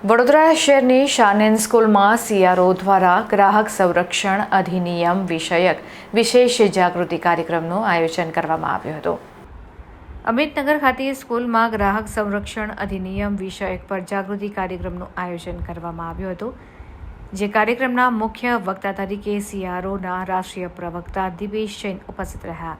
વડોદરા શહેરની શાનેન સ્કૂલમાં સીઆરઓ દ્વારા ગ્રાહક સંરક્ષણ અધિનિયમ વિષયક વિશેષ જાગૃતિ કાર્યક્રમનું આયોજન કરવામાં આવ્યું હતું. અમિતનગર ખાતે સ્કૂલમાં ગ્રાહક સંરક્ષણ અધિનિયમ વિષયક પર જાગૃતિ કાર્યક્રમનું આયોજન કરવામાં આવ્યું હતું, જે કાર્યક્રમના મુખ્ય વક્તા તરીકે સીઆરઓના રાષ્ટ્રીય પ્રવક્તા દિવેશ જૈન ઉપસ્થિત રહ્યા.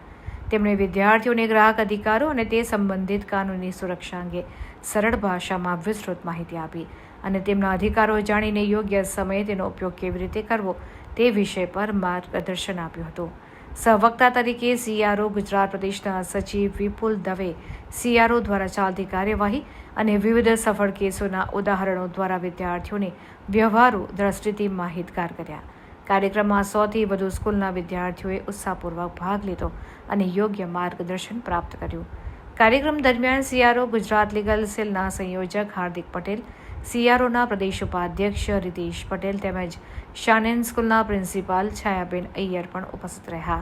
તેમણે વિદ્યાર્થીઓને ગ્રાહક અધિકારો અને તે સંબંધિત કાનૂની સુરક્ષા અંગે સરળ ભાષામાં વિસ્તૃત માહિતી આપી અને તેમના અધિકારો જાણીને યોગ્ય સમયે તેનો ઉપયોગ કેવી રીતે કરવો તે વિષય પર માર્ગદર્શન આપ્યું હતું. સહવક્તા તરીકે સીઆરઓ ગુજરાત પ્રદેશના સચિવ વિપુલ દવે સીઆરઓ દ્વારા ચાલતી કાર્યવાહી અને વિવિધ સફળ કેસોના ઉદાહરણો દ્વારા વિદ્યાર્થીઓને વ્યવહારો દ્રષ્ટિથી માહિતગાર કર્યા. કાર્યક્રમમાં સોથી વધુ સ્કૂલના વિદ્યાર્થીઓએ ઉત્સાહપૂર્વક ભાગ લીધો અને યોગ્ય માર્ગદર્શન પ્રાપ્ત કર્યું. કાર્યક્રમ દરમિયાન સીઆરઓ ગુજરાત લીગલ સેલના સંયોજક હાર્દિક પટેલ, સીઆરઓના પ્રદેશ ઉપાધ્યક્ષ રીતેશ પટેલ તેમજ શાનેન સ્કૂલના પ્રિન્સિપાલ છાયાબેન અય્યર પણ ઉપસ્થિત રહ્યા.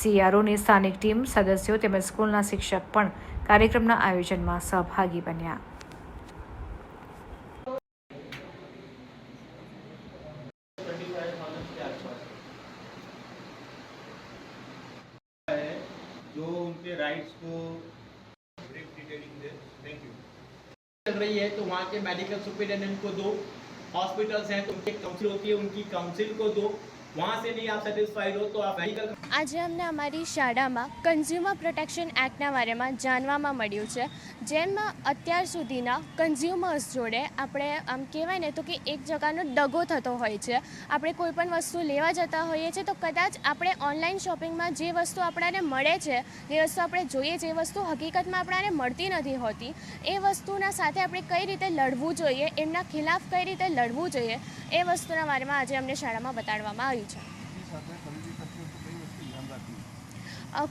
સીઆરઓની સ્થાનિક ટીમ સદસ્યો તેમજ સ્કૂલના શિક્ષક પણ કાર્યક્રમના આયોજનમાં સહભાગી બન્યા. जो उनके राइट्स को चल रही है तो वहाँ के मेडिकल सुपरिटेंडेंट को दो हॉस्पिटल्स हैं तो उनकी काउंसिल होती है, उनकी काउंसिल को दो। આજે અમને અમારી શાળામાં કન્ઝ્યુમર પ્રોટેક્શન એક્ટના બારેમાં જાણવામાં મળ્યું છે, જેમાં અત્યાર સુધીના કન્ઝ્યુમર્સ જોડે આપણે આમ કહેવાય ને તો કે એક જગાનો ડગો થતો હોય છે. આપણે કોઈ પણ વસ્તુ લેવા જતા હોઈએ છીએ તો કદાચ આપણે ઓનલાઈન શોપિંગમાં જે વસ્તુ આપણાને મળે છે, જે વસ્તુ આપણે જોઈએ જે વસ્તુ હકીકતમાં આપણાને મળતી નથી હોતી, એ વસ્તુના સાથે આપણે કઈ રીતે લડવું જોઈએ, એમના ખિલાફ કઈ રીતે લડવું જોઈએ, એ વસ્તુના બારેમાં આજે અમને શાળામાં બતાડવામાં આવ્યું છે.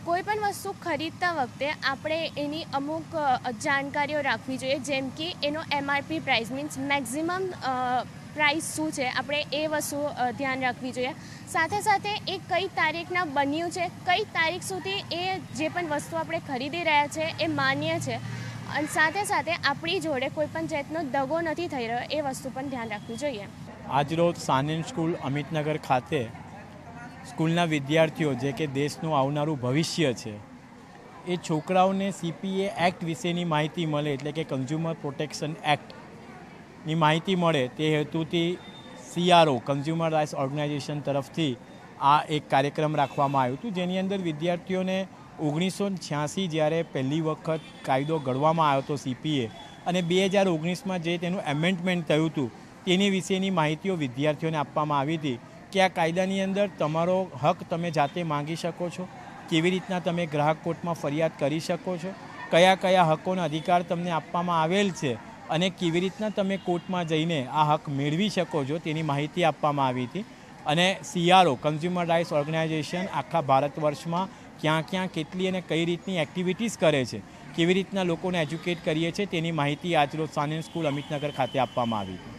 કોઈ પણ વસ્તુ ખરીદતા વખતે આપણે એની અમુક જાણકારીઓ રાખવી જોઈએ જેમ કે એનો MRP price means maximum price શું છે? આપણે એ વસ્તુ ધ્યાન રાખવી જોઈએ. સાથે સાથે એ કઈ તારીખના બન્યું છે કઈ તારીખ સુધી એ જે પણ વસ્તુ આપણે ખરીદી રહ્યા છે એ માન્ય છે. અને સાથે સાથે આપણી જોડે કોઈ પણ જાતનો દગો નથી થઈ રહ્યો એ વસ્તુ પણ ધ્યાન રાખવું જોઈએ. આજરોજ સાનેન સ્કૂલ અમિતનગર ખાતે સ્કૂલના વિદ્યાર્થીઓ જે કે દેશનું આવનારું ભવિષ્ય છે, એ છોકરાઓને સીપીએ એક્ટ વિશેની માહિતી મળે એટલે કે કન્ઝ્યુમર પ્રોટેક્શન એક્ટની માહિતી મળે તે હેતુથી સીઆરઓ કન્ઝ્યુમર રાઇટ્સ ઓર્ગેનાઇઝેશન તરફથી આ એક કાર્યક્રમ રાખવામાં આવ્યું હતું. જેની અંદર વિદ્યાર્થીઓને ઓગણીસો છ્યાસી જ્યારે પહેલી વખત કાયદો ઘડવામાં આવ્યો હતો સીપીએ અને બે હજાર ઓગણીસમાં જે તેનું એમેન્ડમેન્ટ થયું હતું, તેની વિશેની માહિતીઓ વિદ્યાર્થીઓને આપવામાં આવી હતી કે આ કાયદાની અંદર તમારો હક તમે જાતે માંગી શકો છો, કેવી રીતના તમે ગ્રાહક કોર્ટમાં ફરિયાદ કરી શકો છો, કયા કયા હકોનો અધિકાર તમને આપવામાં આવેલ છે અને કેવી રીતના તમે કોર્ટમાં જઈને આ હક મેળવી શકો છો તેની માહિતી આપવામાં આવી હતી. અને સીઆરઓ કન્ઝ્યુમર રાઇટ્સ ઓર્ગેનાઇઝેશન આખા ભારત વર્ષમાં ક્યાં ક્યાં કેટલી અને કઈ રીતની એક્ટિવિટીઝ કરે છે, કેવી રીતના લોકોને એજ્યુકેટ કરીએ છીએ તેની માહિતી આજરોજ સાનેન સ્કૂલ અમિતનગર ખાતે આપવામાં આવી.